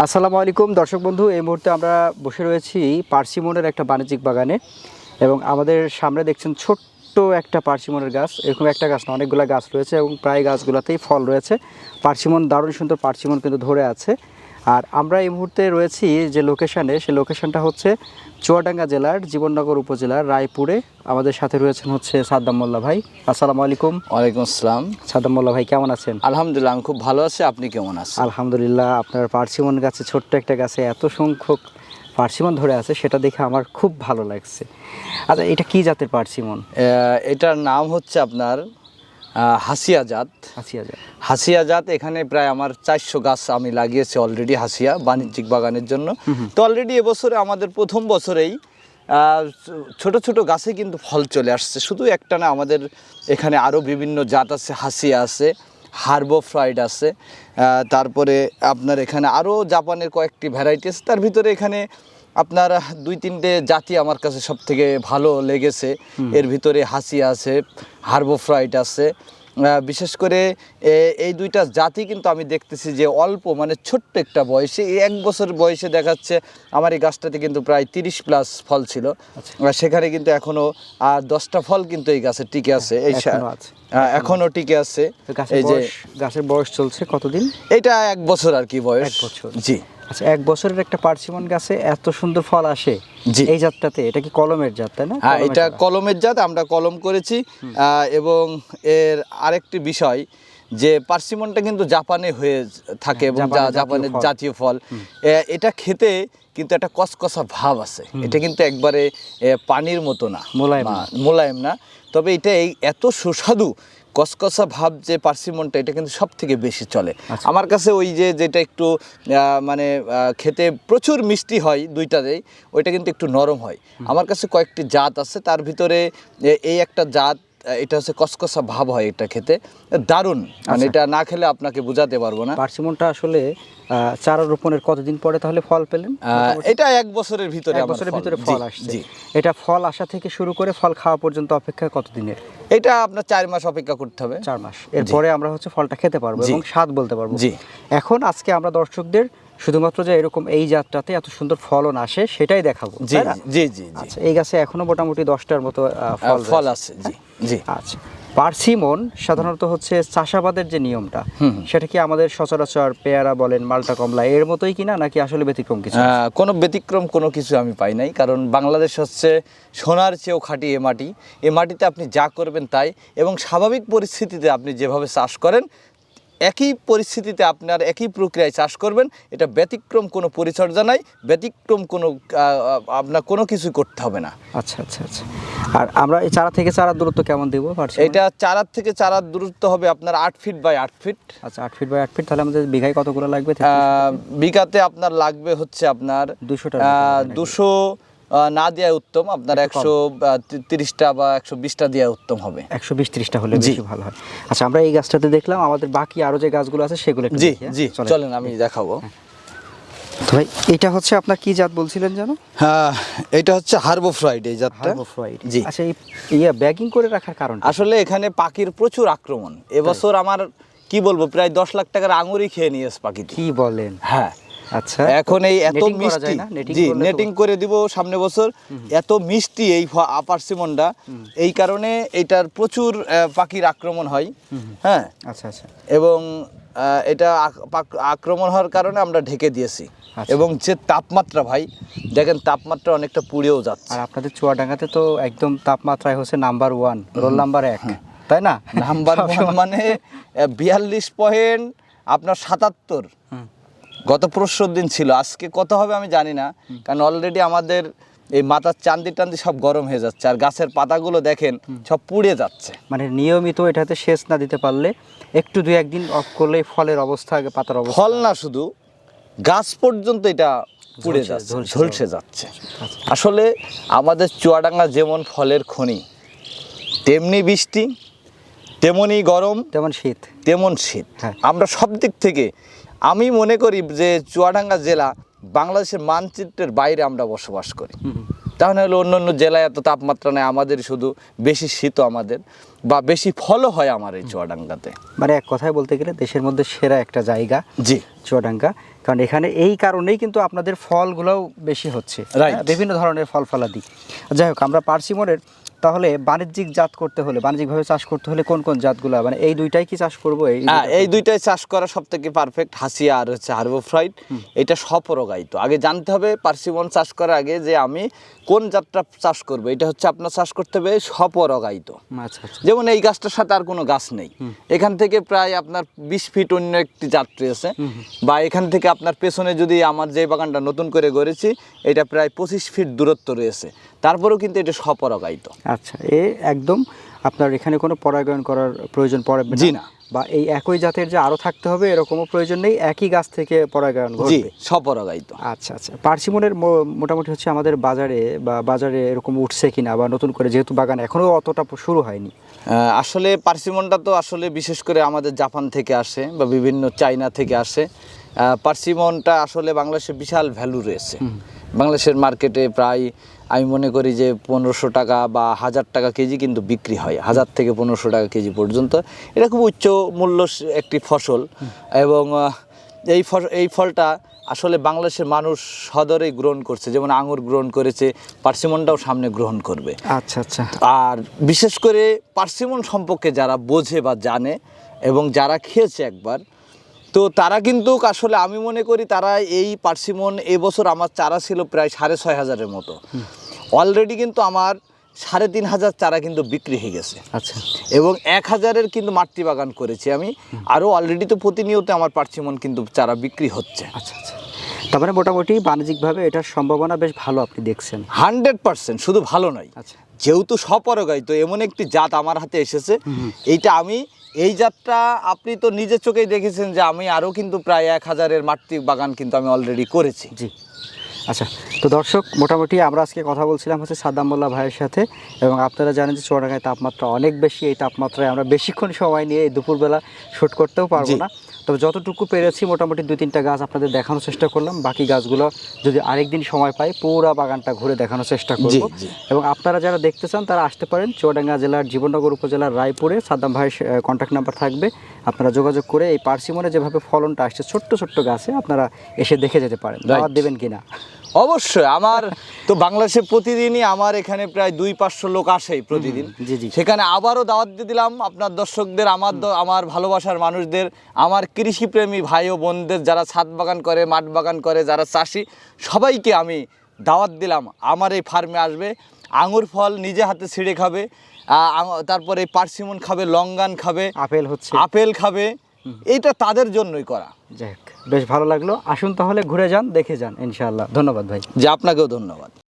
আসসালামু আলাইকুম, দর্শক বন্ধু, এই মুহূর্তে আমরা বসে রয়েছি পার্সিমনের একটা বাণিজ্যিক বাগানে এবং আমাদের সামনে দেখছেন ছোট্ট একটা পার্সিমনের গাছ। এরকম একটা গাছ না, অনেকগুলো গাছ রয়েছে এবং প্রায় গাছগুলোতেই ফল রয়েছে। পার্সিমন, দারুণ সুন্দর পার্সিমন কিন্তু ধরে আছে। আর আমরা এই মুহূর্তে রয়েছি যে লোকেশানে সেই লোকেশানটা হচ্ছে চুয়াডাঙ্গা জেলার জীবননগর উপজেলার রায়পুরে। আমাদের সাথে রয়েছেন হচ্ছে সাদ্দাম মোল্লা ভাই। আসসালামু আলাইকুম। ওয়ালাইকুম আসসালাম। সাদ্দাম মোল্লা ভাই কেমন আছেন? আলহামদুলিল্লাহ আমি খুব ভালো আছি। আপনি কেমন আছেন? আলহামদুলিল্লাহ আপনার পার্সিমন গাছে ছোট্ট একটা গাছে এত সংখ্যক পার্সিমন ধরে আছে সেটা দেখে আমার খুব ভালো লাগছে। আচ্ছা এটা কি জাতের পার্সিমন? এটার নাম হচ্ছে আপনার আহ, হাসিয়া জাত আসিয়া জাত হাসিয়া জাত এখানে প্রায় আমার চারশো গাছ আমি লাগিয়েছি অলরেডি হাসিয়া বাণিজ্যিক বাগানের জন্য। তো অলরেডি এবছরে আমাদের প্রথম বছরেই ছোট ছোট গাছে কিন্তু ফল চলে আসছে। শুধু একটা না আমাদের এখানে আরও বিভিন্ন জাত আছে হাসিয়া আছে। হার্বো ফ্রাইড আছে। তারপরে আপনার এখানে আরও জাপানের কয়েকটি ভ্যারাইটি আছে তার ভিতরে এখানে আপনার দুই তিনটে জাতি আমার কাছে সব থেকে ভালো লেগেছে। এর ভিতরে হাসি আছে হার্বো ফ্রাইড আছে বিশেষ করে এই দুইটা জাতি কিন্তু আমি দেখতেছি যে অল্প মানে ছোট্ট একটা বয়সে এই এক বছর বয়সে দেখাচ্ছে আমার এই গাছটাতে কিন্তু প্রায় তিরিশ প্লাস ফল ছিল। সেখানে কিন্তু এখনও আর দশটা ফল কিন্তু এই গাছে টিকে আছে এই এখনও টিকে আছে। এই যে গাছের বয়স চলছে কতদিন? এটা এক বছর আর কি বয়স। এক বছর। জি। আচ্ছা এক বছরের একটা পার্সিমন গাছে এত সুন্দর ফল আসে জি। এই জাতটাতে এটা কি কলমের জাত তাই না? হ্যাঁ এটা কলমের জাত আমরা কলম করেছি। এবং এর আরেকটি বিষয় যে পার্সিমনটা কিন্তু জাপানে হয়ে থাকে এবং জাপানের জাতীয় ফল। এটা খেতে কিন্তু একটা কসকসা ভাব আছে। এটা কিন্তু একবারে পানির মতো না। মোলায়েম না। মোলায়েম না। তবে এটা এই এত সুস্বাদু কসকসা ভাব যে পার্সিমনটা এটা কিন্তু সব থেকে বেশি চলে। আচ্ছা। আমার কাছে ওই যে যেটা একটু মানে খেতে প্রচুর মিষ্টি হয় দুইটাতেই ওইটা কিন্তু একটু নরম হয়। আমার কাছে কয়েকটি জাত আছে তার ভিতরে এই একটা জাত এটা হচ্ছে কসকসা ভাব হয় এটা খেতে। দারুণ। মানে আচ্ছা। এটা না খেলে আপনাকে বোঝাতে পারব না। পার্সিমনটা আসলে চারা রোপণের কতদিন পরে তাহলে ফল পেলেন? এটা এক বছরের ভিতরে এক বছরের ভিতরে ফল আসছে। এটা ফল আসা থেকে শুরু করে ফল খাওয়া পর্যন্ত অপেক্ষা কতদিনের? এটা আপনার চার মাস অপেক্ষা করতে হবে। চার মাস। এরপরে আমরা হচ্ছে ফলটা খেতে পারব এবং স্বাদ বলতে পারব। জি। এখন আজকে আমরা দর্শকদের শুধুমাত্র যে এরকম এই জাতটাতে এত সুন্দর ফলন আসে সেটাই দেখাবো। জি জি জি আচ্ছা এই গাছে এখনও মোটামুটি দশটার মতো ফল আছে জি। জি। আচ্ছা। পার্সিমন সাধারণত হচ্ছে চাষাবাদের যে নিয়মটা। সেটা কি আমাদের সচরাচর পেয়ারা বলেন মালটা কমলা এর মতোই কিনা নাকি আসলে ব্যতিক্রম কিছু কোনো ব্যতিক্রম কোনো কিছু আমি পাই নাই কারণ বাংলাদেশ হচ্ছে সোনার চেয়েও খাঁটি এ মাটি। এ মাটিতে আপনি যা করবেন তাই এবং স্বাভাবিক পরিস্থিতিতে আপনি যেভাবে চাষ করেন একই পরিস্থিতিতে আপনার একই প্রক্রিয়ায় চাষ করবেন এটা ব্যতিক্রম কোনো পরিচর্যা নাই ব্যতিক্রম কোনো আপনার কোনো কিছু করতে হবে না আচ্ছা আচ্ছা আচ্ছা আর আমরা এই চারা থেকে চারা দূরত্ব কেমন দেবো? এটা চারার থেকে চারার দূরত্ব হবে আপনার আট ফিট বাই আট ফিট আচ্ছা আট ফিট বাই আট ফিট তাহলে আমাদের বিঘায় কতগুলো লাগবে বিঘাতে আপনার লাগবে হচ্ছে আপনার 200 টার মতো লাগবে নাকি? দুশো না দেওয়া উত্তম। আপনার একশো তিরিশটা বা একশো বিশটা দেওয়া উত্তম হবে। একশো বিশ ত্রিশটা হলে জি। বেশি ভালো হয়। আচ্ছা আমরা এই গাছটাতে দেখলাম আমাদের বাকি আরও যে গাছগুলো আছে সেগুলো জি হ্যাঁ? জি চলেন। আমি দেখাবো। তো ভাই এটা হচ্ছে আপনার কি জাত বলছিলেন জানো হ্যাঁ এটা হচ্ছে হার্বো ফ্রাইড এই জাতটা। হার্বোফ্রাইড জি। আচ্ছা এই ইয়া ব্যাগিং করে রাখার কারণ আসলে এখানে পাখির প্রচুর আক্রমণ। এবছর আমার কি বলব প্রায় দশ লাখ টাকার আঙুরি খেয়ে নিয়েছে পাখিটি। কি বলেন? হ্যাঁ আচ্ছা। এখন এই এত মিষ্টি জি নেটিং করে দিব সামনে বছর। এত মিষ্টি এই আপারসিমনটা এই কারণে এটার প্রচুর পাখির আক্রমণ হয়। হ্যাঁ। আচ্ছা আচ্ছা। এবং এটা আক্রমণ হওয়ার কারণে আমরা ঢেকে দিয়েছি। আচ্ছা। এবং যে তাপমাত্রা ভাই দেখেন তাপমাত্রা অনেকটা পুড়েও যাচ্ছে। আর আপনাদের চুয়াডাঙ্গাতে তো একদম তাপমাত্রায় হচ্ছে নাম্বার ওয়ান রোল নাম্বার এক তাই না? নাম্বার ওয়ান মানে বিয়াল্লিশ পয়েন্ট আপনার সাতাত্তর। গত পরশুর দিন ছিল। আজকে কত হবে আমি জানি না। কারণ অলরেডি আমাদের এই মাথার চান্দি টান্দি সব গরম হয়ে যাচ্ছে। আর গাছের পাতাগুলো দেখেন সব পুড়ে যাচ্ছে। মানে নিয়মিত এটাতে সেচ না দিতে পারলে একটু দুই একদিন অফ করলে ফলের অবস্থা আগে পাতার অবস্থা। ফল না শুধু গাছ পর্যন্ত এটা পুড়ে যাচ্ছে ঝলসে ঝলসে যাচ্ছে। আসলে আমাদের চুয়াডাঙ্গা যেমন ফলের খনি তেমনি বৃষ্টি তেমনই গরম তেমন শীত। তেমন শীত। হ্যাঁ। আমরা সব দিক থেকে আমি মনে করি যে চুয়াডাঙ্গা জেলা বাংলাদেশের মানচিত্রের বাইরে আমরা বসবাস করি। তাহলে হলো অন্য অন্য জেলায় এত তাপমাত্রা নেই আমাদের শুধু বেশি শীত আমাদের বা বেশি ফলও হয় আমার এই চুয়াডাঙ্গাতে। মানে এক কথায় বলতে গেলে দেশের মধ্যে সেরা একটা জায়গা জি। চুয়াডাঙ্গা। কারণ এখানে এই কারণেই কিন্তু আপনাদের ফলগুলোও বেশি হচ্ছে। বিভিন্ন ধরনের ফল ফলাদি যাই হোক আমরা পার্সিমনের তাহলে বাণিজ্যিক জাত করতে হলে বাণিজ্যিকভাবে চাষ করতে হলে কোন কোন জাতগুলো? মানে এই দুইটাই কি চাষ করব এই হ্যাঁ এই দুইটাই চাষ করা সব থেকে পারফেক্ট হাসিয়া আর হচ্ছে হার্বোফ্রাইড এটা সপরগায়িত আগে জানতে হবে পার্সিমন চাষ করার আগে যে আমি কোন জাতটা চাষ করব এটা হচ্ছে আপনার চাষ করতে হবে সপরগায়িত আচ্ছা আচ্ছা। যেমন এই গাছটার সাথে আর কোনো গাছ নেই। এখান থেকে প্রায় আপনার বিশ ফিট অন্য একটি জাত রয়েছে। বা এখান থেকে আপনার পেছনে যদি আমার যে বাগানটা নতুন করে গড়েছি এটা প্রায় পঁচিশ ফিট দূরত্ব রয়েছে। তারপরেও কিন্তু এটা সপরগায়িত আচ্ছা এ একদম আপনার এখানে কোনো পরাগায়ন করার প্রয়োজন পড়ে জি না। বা এই একই জাতের যে আরও থাকতে হবে এরকমও প্রয়োজন নেই একই গাছ থেকে পরাগায়ন জি ঘটবে। সপরগায়িত আচ্ছা আচ্ছা পার্সিমনের মোটামুটি হচ্ছে আমাদের বাজারে বা বাজারে এরকম উঠছে কিনা বা নতুন করে যেহেতু বাগান এখনও অতটা শুরু হয়নি। আসলে পার্সিমনটা তো আসলে বিশেষ করে আমাদের জাপান থেকে আসে বা বিভিন্ন চাইনা থেকে আসে। পার্সিমনটা আসলে বাংলাদেশে বিশাল ভ্যালু রয়েছে। বাংলাদেশের মার্কেটে প্রায় আমি মনে করি যে পনেরোশো টাকা বা হাজার টাকা কেজি কিন্তু বিক্রি হয় হাজার থেকে পনেরোশো টাকা কেজি পর্যন্ত। এটা খুব উচ্চ মূল্য একটি ফসল এবং এই ফল এই ফলটা আসলে বাংলাদেশের মানুষ সদরেই গ্রহণ করছে যেমন আঙুর গ্রহণ করেছে পার্সিমনটাও সামনে গ্রহণ করবে। আচ্ছা আচ্ছা। আর বিশেষ করে পার্সিমন সম্পর্কে যারা বোঝে বা জানে এবং যারা খেয়েছে একবার তো তারা কিন্তু আসলে আমি মনে করি তারা এই পার্সিমন এবছর আমার চারা ছিল প্রায় সাড়ে ছয় হাজারের মতো। অলরেডি কিন্তু আমার সাড়ে তিন হাজার চারা কিন্তু বিক্রি হয়ে গেছে। আচ্ছা। এবং এক হাজারের কিন্তু মাতৃ বাগান করেছি আমি। আরও অলরেডি তো প্রতিনিয়ত আমার পার্সিমন কিন্তু চারা বিক্রি হচ্ছে। আচ্ছা আচ্ছা। তার মানে মোটামুটি বাণিজ্যিকভাবে এটার সম্ভাবনা বেশ ভালো আপনি দেখছেন। হান্ড্রেড পার্সেন্ট শুধু ভালো নয়। আচ্ছা। যেহেতু সপরগায়িত এমন একটি জাত আমার হাতে এসেছে। এইটা আমি এই যাত্রা আপনি তো নিজের চোখেই দেখেছেন যে আমি আরও কিন্তু প্রায় এক হাজারের মাতৃ বাগান কিন্তু আমি অলরেডি করেছি। জি। আচ্ছা তো দর্শক মোটামুটি আমরা আজকে কথা বলছিলাম হচ্ছে সাদ্দাম মোল্লা ভাইয়ের সাথে এবং আপনারা জানেন যে চুয়াডাঙ্গায় তাপমাত্রা অনেক বেশি এই তাপমাত্রায় আমরা বেশিক্ষণ সময় নিয়ে এই দুপুরবেলা শ্যুট করতেও পারব না। তবে যতটুকু পেরেছি মোটামুটি দুই তিনটা গাছ আপনাদের দেখানোর চেষ্টা করলাম। বাকি গাছগুলো যদি আরেকদিন সময় পাই পুরো বাগানটা ঘুরে দেখানোর চেষ্টা করব। এবং আপনারা যারা দেখতে চান তারা আসতে পারেন। চুয়াডাঙ্গা জেলার জীবননগর উপজেলার রায়পুরে সাদ্দাম ভাইয়ের কন্ট্যাক্ট নাম্বার থাকবে। আপনারা যোগাযোগ করে এই পার্সিমনে যেভাবে ফলনটা আসছে ছোট্ট ছোট্ট গাছে আপনারা এসে দেখে যেতে পারেন। দাওয়াত দেবেন কিনা? অবশ্যই আমার তো বাংলাদেশে প্রতিদিনই আমার এখানে প্রায় দুই পাঁচশো লোক আসেই প্রতিদিন। সেখানে আবারও দাওয়াত দিয়ে দিলাম আপনার দর্শকদের আমার আমার ভালোবাসার মানুষদের আমার কৃষিপ্রেমী ভাই ও বোনদের যারা ছাদ বাগান করে মাঠ বাগান করে যারা চাষি সবাইকে আমি দাওয়াত দিলাম। আমার এই ফার্মে আসবে আঙুর ফল নিজে হাতে ছিঁড়ে খাবে তারপরে পার্সিমন খাবে লঙ্গান খাবে আপেল হচ্ছে। আপেল খাবে এইটা তাদের জন্যই করা। যাই হোক। বেশ ভালো লাগল। আসুন তাহলে ঘুরে যান, দেখে যান, ইনশাআল্লাহ। ধন্যবাদ ভাই। যে আপনাকেও ধন্যবাদ।